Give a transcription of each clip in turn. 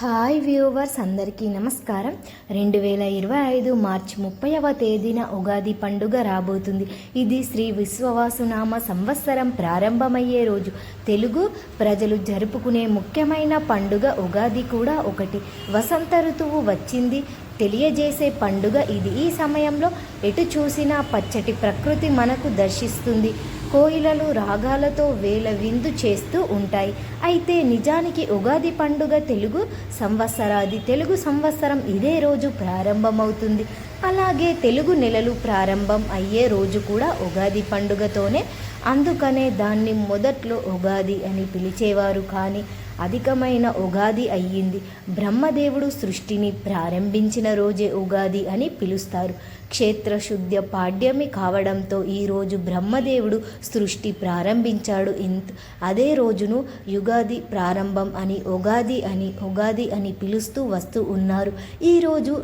Hi viewers అందరికీ నమస్కారం. రెండు వేల ఇరవై ఐదు మార్చి ముప్పైవ తేదీన ఉగాది పండుగ రాబోతుంది. ఇది శ్రీ విశ్వవాసునామ సంవత్సరం ప్రారంభమయ్యే రోజు. తెలుగు ప్రజలు జరుపుకునే ముఖ్యమైన పండుగ ఉగాది కూడా ఒకటి. వసంత ఋతువు వచ్చింది. తెలియజేసే పండుగ ఇది. ఈ సమయంలో ఎటు చూసినా పచ్చటి ప్రకృతి మనకు దర్శిస్తుంది. కోయిలలు రాగాలతో వేల విందు చేస్తూ ఉంటాయి. అయితే నిజానికి ఉగాది పండుగ తెలుగు సంవత్సరాది తెలుగు సంవత్సరం ఇదే రోజు ప్రారంభమవుతుంది. అలాగే తెలుగు నెలలు ప్రారంభం అయ్యే రోజు కూడా ఉగాది పండుగతోనే. అందుకనే దాన్ని మొదట్లో ఉగాది అని పిలిచేవారు. కానీ అధికమైన ఉగాది అయ్యింది. బ్రహ్మదేవుడు సృష్టిని ప్రారంభించిన రోజే ఉగాది అని పిలుస్తారు. క్షేత్రశుద్ధ పాడ్యమి కావడంతో ఈరోజు బ్రహ్మదేవుడు సృష్టి ప్రారంభించాడు. ఇంత అదే రోజును యుగాది ప్రారంభం అని ఉగాది అని ఉగాది అని పిలుస్తూ వస్తూ ఉన్నారు. ఈరోజు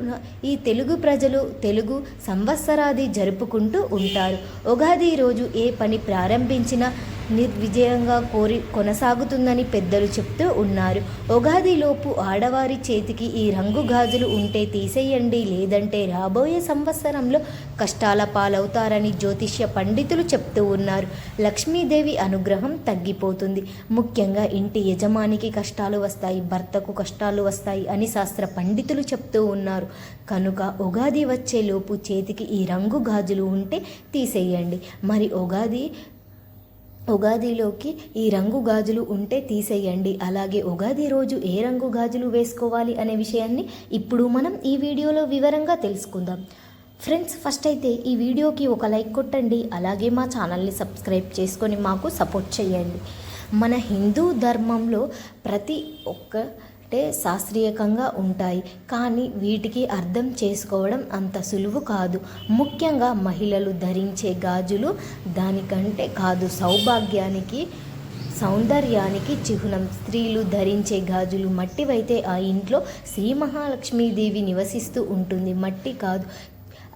ఈ తెలుగు ప్రజలు తెలుగు సంవత్సరాది జరుపుకుంటూ ఉంటారు. ఉగాది రోజు ఏ పని ప్రారంభించినా నిర్విజయంగా కోరి కొనసాగుతుందని పెద్దలు చెప్తూ ఉన్నారు. ఉగాదిలోపు ఆడవారి చేతికి ఈ రంగు గాజులు ఉంటే తీసేయండి లేదంటే రాబోయే సంవత్సరంలో కష్టాల పాలవుతారని జ్యోతిష్య పండితులు చెప్తూ ఉన్నారు. లక్ష్మీదేవి అనుగ్రహం తగ్గిపోతుంది. ముఖ్యంగా ఇంటి యజమానికి కష్టాలు వస్తాయి భర్తకు కష్టాలు వస్తాయి అని శాస్త్ర పండితులు చెప్తూ ఉన్నారు. కనుక ఉగాది వచ్చేలోపు చేతికి ఈ రంగు గాజులు ఉంటే తీసేయండి. మరి ఉగాది ఉగాదిలోకి ఈ రంగు గాజులు ఉంటే తీసేయండి. అలాగే ఉగాది రోజు ఏ రంగు గాజులు వేసుకోవాలి అనే విషయాన్ని ఇప్పుడు మనం ఈ వీడియోలో వివరంగా తెలుసుకుందాం. ఫ్రెండ్స్ ఫస్ట్ అయితే ఈ వీడియోకి ఒక లైక్ కొట్టండి. అలాగే మా ఛానల్ని సబ్స్క్రైబ్ చేసుకొని మాకు సపోర్ట్ చేయండి. మన హిందూ ధర్మంలో ప్రతి ఒక్క అంటే శాస్త్రీయకంగా ఉంటాయి. కానీ వీటికి అర్థం చేసుకోవడం అంత సులువు కాదు. ముఖ్యంగా మహిళలు ధరించే గాజులు దానికంటే కాదు. సౌభాగ్యానికి సౌందర్యానికి చిహ్నం. స్త్రీలు ధరించే గాజులు మట్టివైతే ఆ ఇంట్లో శ్రీ మహాలక్ష్మీదేవి నివసిస్తూ ఉంటుంది. మట్టి కాదు.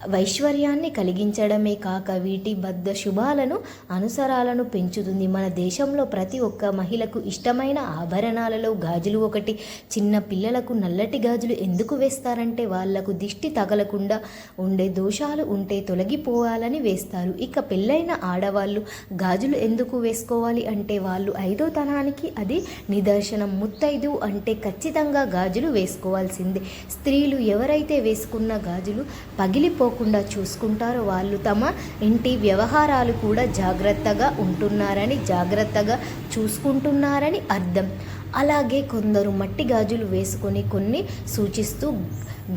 వైశ్వర్యాన్ని కలిగించడమే కాక వీటి బద్ద శుభాలను అనుసరాలను పెంచుతుంది. మన దేశంలో ప్రతి ఒక్క మహిళకు ఇష్టమైన ఆభరణాలలో గాజులు ఒకటి. చిన్న పిల్లలకు నల్లటి గాజులు ఎందుకు వేస్తారంటే వాళ్ళకు దిష్టి తగలకుండా ఉండే దోషాలు ఉంటే తొలగిపోవాలని వేస్తారు. ఇక పెళ్ళైన ఆడవాళ్ళు గాజులు ఎందుకు వేసుకోవాలి అంటే వాళ్ళు ఐదో తనానికి అది నిదర్శనం. ముత్తైదు అంటే ఖచ్చితంగా గాజులు వేసుకోవాల్సిందే. స్త్రీలు ఎవరైతే వేసుకున్న గాజులు పగిలిపో పోకుండా చూసుకుంటారో. వాళ్ళు తమ ఇంటి వ్యవహారాలు కూడా జాగ్రత్తగా ఉంటున్నారని జాగ్రత్తగా చూసుకుంటున్నారని అర్థం. అలాగే కొందరు మట్టి గాజులు వేసుకొని కొన్ని సూచిస్తూ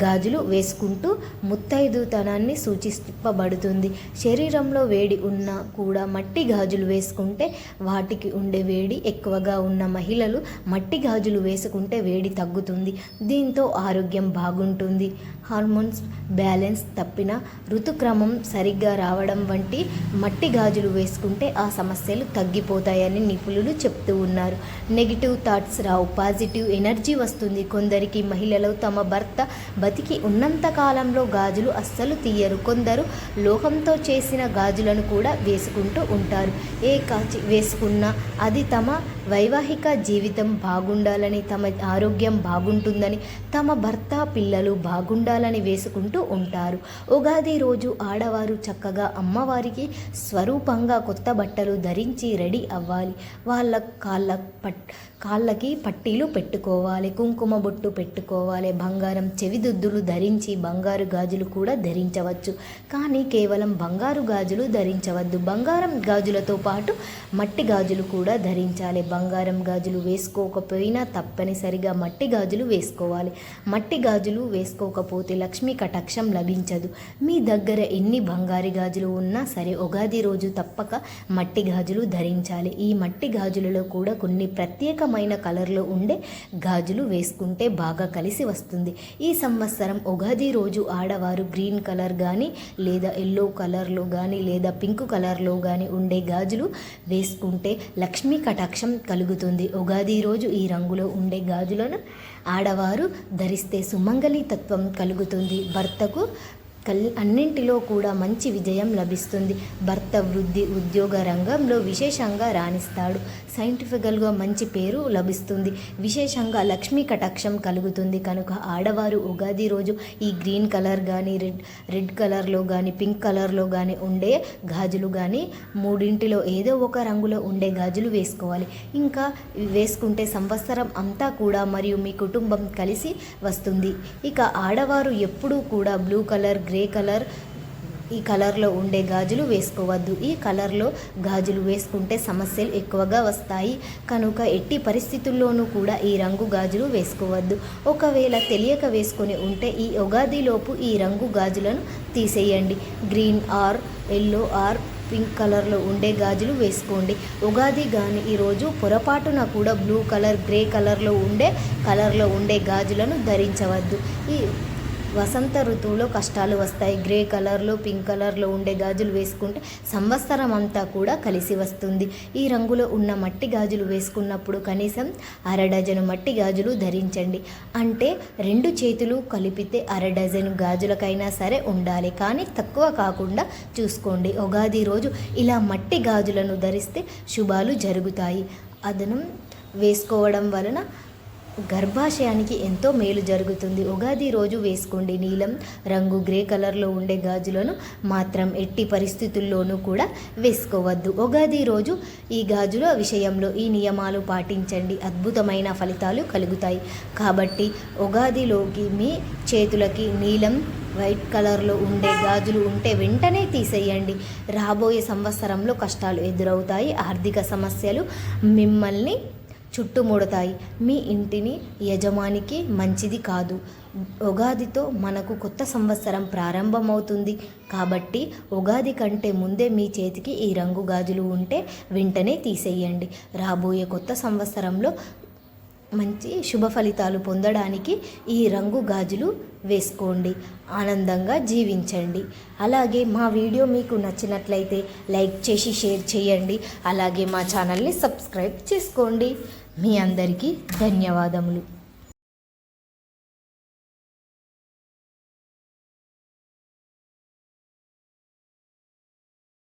గాజులు వేసుకుంటూ ముత్తైదుతనాన్ని సూచిపబడుతుంది శరీరంలో వేడి ఉన్నా కూడా మట్టి గాజులు వేసుకుంటే వాటికి ఉండే వేడి ఎక్కువగా ఉన్న మహిళలు మట్టి గాజులు వేసుకుంటే వేడి తగ్గుతుంది. దీంతో ఆరోగ్యం బాగుంటుంది. హార్మోన్స్ బ్యాలెన్స్ తప్పిన ఋతుక్రమం సరిగ్గా రావడం వంటి మట్టి గాజులు వేసుకుంటే ఆ సమస్యలు తగ్గిపోతాయని నిపుణులు చెప్తూ ఉన్నారు. నెగిటివ్ థాట్స్ రావు. పాజిటివ్ ఎనర్జీ వస్తుంది. కొందరికి మహిళలు తమ భర్త బతికి ఉన్నంత కాలంలో గాజులు అస్సలు తీయరు. కొందరు లోహంతో చేసిన గాజులను కూడా వేసుకుంటూ ఉంటారు. ఏ కాచి వేసుకున్నా అది తమ వైవాహిక జీవితం బాగుండాలని తమ ఆరోగ్యం బాగుంటుందని తమ భర్త పిల్లలు బాగుండాలని వేసుకుంటూ ఉంటారు. ఉగాది రోజు ఆడవారు చక్కగా అమ్మవారికి స్వరూపంగా కొత్త బట్టలు ధరించి రెడీ అవ్వాలి. వాళ్ళ కాళ్ళ పట్ కాళ్ళ కాళ్ళకి పట్టీలు పెట్టుకోవాలి కుంకుమ బొట్టు పెట్టుకోవాలి బంగారం చెవిదుద్దులు ధరించి బంగారు గాజులు కూడా ధరించవచ్చు. కానీ కేవలం బంగారు గాజులు ధరించవద్దు. బంగారం గాజులతో పాటు మట్టి గాజులు కూడా ధరించాలి. బంగారం గాజులు వేసుకోకపోయినా తప్పనిసరిగా మట్టి గాజులు వేసుకోవాలి. మట్టి గాజులు వేసుకోకపోతే లక్ష్మీ కటాక్షం లభించదు. మీ దగ్గర ఎన్ని బంగారు గాజులు ఉన్నా సరే ఉగాది రోజు తప్పక మట్టి గాజులు ధరించాలి. ఈ మట్టి గాజులలో కూడా కొన్ని ప్రత్యేకమైన కలర్లో ఉండే గాజులు వేసుకుంటే బాగా కలిసి వస్తుంది. ఈ సంవత్సరం ఉగాది రోజు ఆడవారు గ్రీన్ కలర్ కానీ లేదా ఎల్లో కలర్లో కానీ లేదా పింక్ కలర్లో కానీ ఉండే గాజులు వేసుకుంటే లక్ష్మీ కటాక్షం కలుగుతుంది. ఉగాది రోజు ఈ రంగులో ఉండే గాజులను ఆడవారు ధరిస్తే సుమంగళి తత్వం కలుగుతుంది. భర్తకు కల్ అన్నింటిలో కూడా మంచి విజయం లభిస్తుంది. భర్త వృద్ధి ఉద్యోగ రంగంలో విశేషంగా రాణిస్తాడు. సైంటిఫికల్గా మంచి పేరు లభిస్తుంది. విశేషంగా లక్ష్మీ కటాక్షం కలుగుతుంది. కనుక ఆడవారు ఉగాది రోజు ఈ గ్రీన్ కలర్ కానీ రెడ్ రెడ్ కలర్లో కానీ పింక్ కలర్లో కానీ ఉండే గాజులు కానీ మూడింటిలో ఏదో ఒక రంగులో ఉండే గాజులు వేసుకోవాలి. ఇంకా వేసుకుంటే సంవత్సరం అంతా కూడా మరియు మీ కుటుంబం కలిసి వస్తుంది. ఇక ఆడవారు ఎప్పుడూ కూడా బ్లూ కలర్ గ్రే కలర్ ఈ కలర్లో ఉండే గాజులు వేసుకోవద్దు. ఈ కలర్లో గాజులు వేసుకుంటే సమస్యలు ఎక్కువగా వస్తాయి. కనుక ఎట్టి పరిస్థితుల్లోనూ కూడా ఈ రంగు గాజులు వేసుకోవద్దు. ఒకవేళ తెలియక వేసుకొని ఉంటే ఈ ఉగాదిలోపు ఈ రంగు గాజులను తీసేయండి. Green or yellow or pink కలర్లో ఉండే గాజులు వేసుకోండి. ఉగాది కానీ ఈరోజు పొరపాటున కూడా బ్లూ కలర్ గ్రే కలర్లో ఉండే కలర్లో ఉండే గాజులను ధరించవద్దు. ఈ వసంత ఋతువులో కష్టాలు వస్తాయి. గ్రే కలర్లో పింక్ కలర్లో ఉండే గాజులు వేసుకుంటే సంవత్సరం అంతా కూడా కలిసి వస్తుంది. ఈ రంగులో ఉన్న మట్టి గాజులు వేసుకున్నప్పుడు కనీసం అర డజను మట్టి గాజులు ధరించండి. అంటే రెండు చేతులు కలిపితే అర డజను గాజులకైనా సరే ఉండాలి. కానీ తక్కువ కాకుండా చూసుకోండి. ఉగాది రోజు ఇలా మట్టి గాజులను ధరిస్తే శుభాలు జరుగుతాయి. అదనం వేసుకోవడం వలన గర్భాశయానికి ఎంతో మేలు జరుగుతుంది. ఉగాది రోజు వేసుకోండి. నీలం రంగు గ్రే కలర్లో ఉండే గాజులను మాత్రం ఎట్టి పరిస్థితుల్లోనూ కూడా వేసుకోవద్దు. ఉగాది రోజు ఈ గాజుల విషయంలో ఈ నియమాలు పాటించండి. అద్భుతమైన ఫలితాలు కలుగుతాయి. కాబట్టి ఉగాదిలోకి మీ చేతులకి నీలం వైట్ కలర్లో ఉండే గాజులు ఉంటే వెంటనే తీసేయండి. రాబోయే సంవత్సరంలో కష్టాలు ఎదురవుతాయి. ఆర్థిక సమస్యలు మిమ్మల్ని చుట్టుముడతాయి. మీ ఇంటిని యజమానికి మంచిది కాదు. ఉగాదితో మనకు కొత్త సంవత్సరం ప్రారంభమవుతుంది. కాబట్టి ఉగాది కంటే ముందే మీ చేతికి ఈ రంగు గాజులు ఉంటే వెంటనే తీసేయండి. రాబోయే కొత్త సంవత్సరంలో మంచి శుభ ఫలితాలు పొందడానికి ఈ రంగు గాజులు వేసుకోండి. ఆనందంగా జీవించండి. అలాగే మా వీడియో మీకు నచ్చినట్లయితే లైక్ చేసి షేర్ చేయండి. అలాగే మా ఛానల్ని సబ్స్క్రైబ్ చేసుకోండి. మీ అందరికీ ధన్యవాదములు.